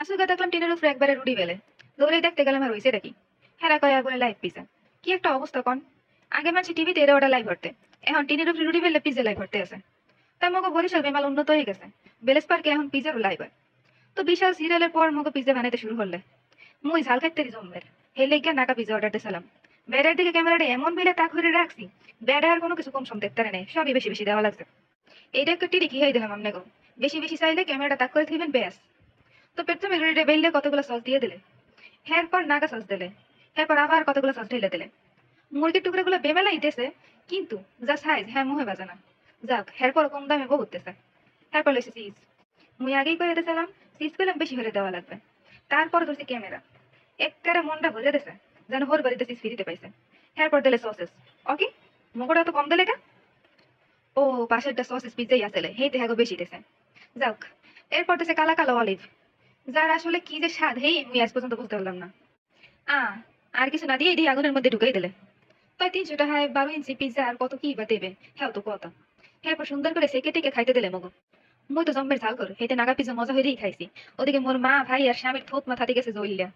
আসলে দেখলাম টিনের উপরে একবারে রুডি বেলে। দৌড়ে দেখতে গেলাম আর হয়েছে দেখি হেরা কয়া বলে লাইভ পিজা। কি একটা অবস্থা কন? আগে মাঝে টিভিতে এরা ওটা লাইভ হরতে। এখন টিনের উপরে রুডি বেলে পিজা লাইভ হরতে আছে। তাই মগো বরিশাল বেমাল উন্নত হয়ে গেছে। বেলেস পার্কে এখন পিজারও লাইভ হয়। তো বিশাল সিরিয়ালের পর মগো পিজা বানাইতে শুরু করলে মুই ঝাল খাইতে জমের হেলে গিয়ে নাকা পিজা অর্ডার দিয়েছিলাম বেড়ার দিকে ক্যামেরাটা এমন বেলে তাক করে রাখছি বেড়া আর কোনো কিছু কম সম দেখতে নেই, সবই বেশি বেশি দেওয়া লাগছে। এইটা একটা টিরি কি হয়ে দিলাম আপনি গো? বেশি বেশি চাইলে ক্যামেরাটা তাক করে দিবেন ব্যাস। তো প্রথমে রেডে বেললে কতগুলো সস দিয়ে দিলে? এরপর নাগা সস দিলে। এরপর আবার কতগুলো সস ঢেলে দিলে। মুরগির টুকরোগুলো বেমেলা ইতেছে কিন্তু যা সাইজ হ্যাঁ মুহে বাজে না। যাক, এরপর কম দামে বহুতেছে এরপর লেছে চিজ মুই আগেই করে দিয়েছিলাম চিজ পেলাম বেশি করে দেওয়া লাগবে। তারপর ধরছি ক্যামেরা একবারে মনটা ভরে দিছে যেন হোর বাড়িতে চিজ ফিরিতে পাইছে। এরপর দিলে সসেস ওকে মগটা তো কম দিলে কা ও, পাশেরটা সসেস পিজ্জাই আসলে হেইতে হ্যাগো বেশি দিছে। যাক, এরপর দিছে কালা কালো অলিভ যার আসলে কি যে স্বাদ আমি আজ পর্যন্ত বুঝতে পারলাম না। আ, আর কিছু না দিয়ে দিয়ে আগুনের মধ্যে ঢুকাই দিলে। তাই তিনশো টাকায় বারো ইঞ্চি পিজ্জা আর কত কি বা দেবে? হ্যাঁ তো কত। হ্যাঁ সুন্দর করে সেকে টেকে খাইতে দিলে মগো। মুই তো জম্মের ঝাল কর হেতে নাগা পিজ্জা মজা হইলেই খাইছি। ওদিকে মোর মা, ভাই আর স্বামীর থোত মাথা গেছে জইলিয়া